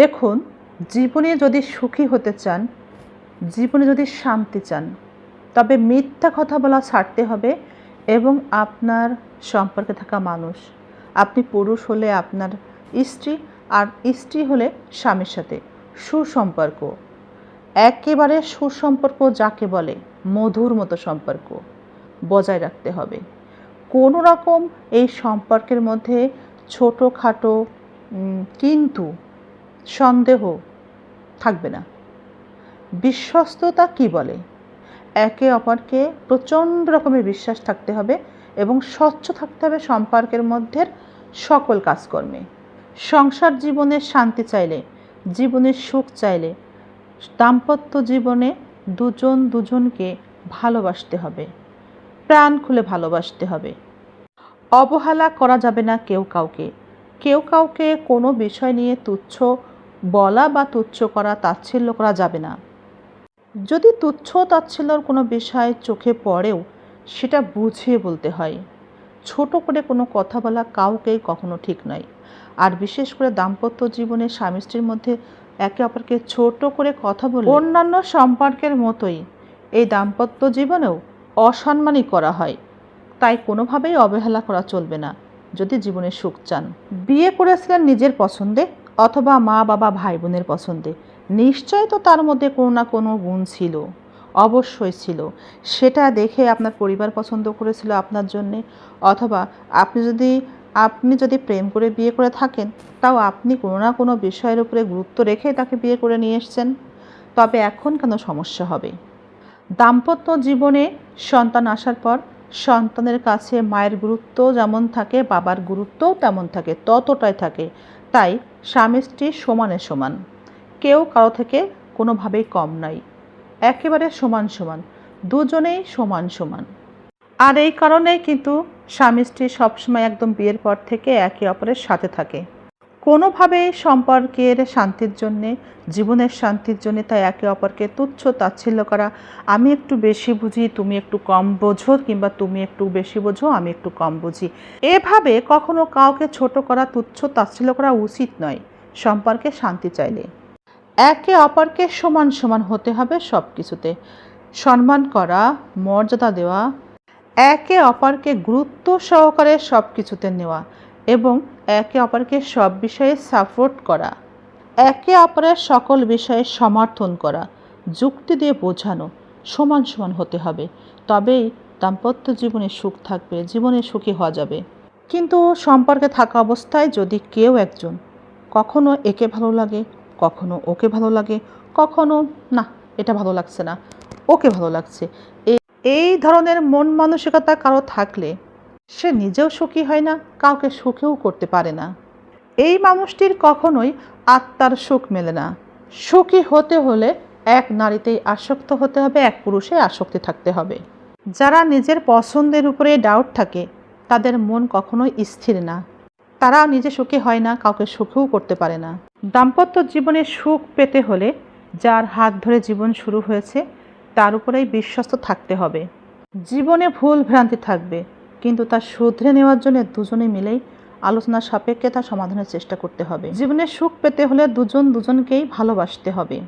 দেখুন, জীবনে যদি সুখী হতে চান, জীবনে যদি শান্তি চান, তবে মিথ্যা কথা বলা ছাড়তে হবে এবং আপনার সম্পর্কে থাকা মানুষ, আপনি পুরুষ হলে আপনার স্ত্রী আর স্ত্রী হলে স্বামীর সাথে সুসম্পর্ক। একেবারে সুসম্পর্ক যাকে বলে মধুর মতো সম্পর্ক বজায় রাখতে হবে। কোনো রকম এই সম্পর্কের মধ্যে ছোটোখাটো কিন্তু সন্দেহ থাকবে না। বিশ্বস্ততা কি বলে? একে অপরকে প্রচণ্ড রকমের বিশ্বাস থাকতে হবে এবং স্বচ্ছ থাকতে হবে সম্পর্কের মধ্যে সকল কাজকর্মে। সংসার জীবনে শান্তি চাইলে, জীবনের সুখ চাইলে, দাম্পত্য জীবনে দুজন দুজনকে ভালোবাসতে হবে। প্রাণ খুলে ভালোবাসতে হবে। অবহেলা করা যাবে না কেউ কাউকে। কেউ কাউকে কোনো বিষয় নিয়ে তুচ্ছ বলা বা তুচ্ছ করা তাচ্ছিল্য করা যাবে না। যদি তুচ্ছ তাচ্ছিল্যর কোনো বিষয় চোখে পড়েও সেটা বুঝিয়ে বলতে হয়, ছোট করে কোনো কথা বলা কাউকেই কখনো ঠিক নয়। আর বিশেষ করে দাম্পত্য জীবনে স্বামী স্ত্রীর মধ্যে একে অপরকে ছোট করে কথা বলে অন্যান্য সম্পর্কের মতোই এই দাম্পত্য জীবনেও অসম্মানই করা হয়। তাই কোনোভাবেই অবহেলা করা চলবে না, যদি জীবনে সুখ চান। বিয়ে করেছিলেন নিজের পছন্দে অথবা মা, বাবা ভাই বোনের পছন্দে। নিশ্চয় তো তার মধ্যে কোনো না কোনো গুণ ছিল, অবশ্যই ছিল। সেটা দেখে আপনার পরিবার পছন্দ করেছিল আপনার জন্যে, অথবা আপনি যদি আপনি যদি প্রেম করে বিয়ে করে থাকেন, তাও আপনি কোনো না কোনো বিষয়ের উপরে গুরুত্ব রেখে তাকে বিয়ে করে নিয়ে এসছেন। তবে এখন কেন সমস্যা হবে? দাম্পত্য জীবনে সন্তান আসার পর সন্তানের কাছে মায়ের গুরুত্ব যেমন থাকে, বাবার গুরুত্বও তেমন থাকে, ততটাই থাকে। তাই স্বামী স্ত্রী সমানে সমান। কেউ কারও থেকে কোনোভাবেই কম নাই। একেবারে সমান সমান। দুজনেই সমান সমান। আর এই কারণেই কিন্তু স্বামী স্ত্রী সবসময় একদম বিয়ের পর থেকে একে অপরের সাথে থাকে। কোনোভাবেই সম্পর্কের শান্তির জন্যে, জীবনের শান্তির জন্যে তাই একে অপরকে তুচ্ছ তাচ্ছিল্য করা। আমি একটু বেশি বুঝি, তুমি একটু কম বোঝো কিংবা তুমি একটু বেশি বোঝো, আমি একটু কম বুঝি। এভাবে কখনো কাউকে ছোট করা, তুচ্ছ তাচ্ছিল্য করা উচিত নয়। সম্পর্কে শান্তি চাইলে। একে অপরকে সমান সমান হতে হবে সব কিছুতে সম্মান করা, মর্যাদা দেওয়া, একে অপরকে গুরুত্ব সহকারে সব কিছুতে নেওয়া। এবং একে অপরকে সব বিষয়ে সাপোর্ট করা, একে অপরের সকল বিষয়ে সমর্থন করা, যুক্তি দিয়ে বোঝানো, সমান সমান হতে হবে। তবেই দাম্পত্য জীবনে সুখ থাকবে, জীবনে সুখী হওয়া যাবে। কিন্তু সম্পর্কে থাকা অবস্থায় যদি কেউ একজন কখনো একে ভালো লাগে, কখনো ওকে ভালো লাগে, কখনো না, এটা ভালো লাগছে না, ওকে ভালো লাগছে এই ধরনের মন মানসিকতা কারও থাকলে সে নিজেও সুখী হয় না, কাউকে সুখেও করতে পারে না। এই মানুষটির কখনোই আত্মার সুখ মেলে না। সুখী হতে হলে এক নারীতেই আসক্ত হতে হবে, এক পুরুষে আসক্তি থাকতে হবে। যারা নিজের পছন্দের উপরে ডাউট থাকে, তাদের মন কখনোই স্থির না। তারা নিজে সুখী হয় না, কাউকে সুখেও করতে পারে না। দাম্পত্য জীবনে সুখ পেতে হলে যার হাত ধরে জীবন শুরু হয়েছে, তার উপরেই বিশ্বস্ত থাকতে হবে। জীবনে ভুল ভ্রান্তি থাকবে। কিন্তু তা শুধরে নেওয়ার জন্য দুজনে মিলেই আলোচনা সাপেক্ষে তা সমাধানের চেষ্টা করতে হবে। জীবনে সুখ পেতে হলে দুজন দুজনকেই ভালোবাসতে হবে।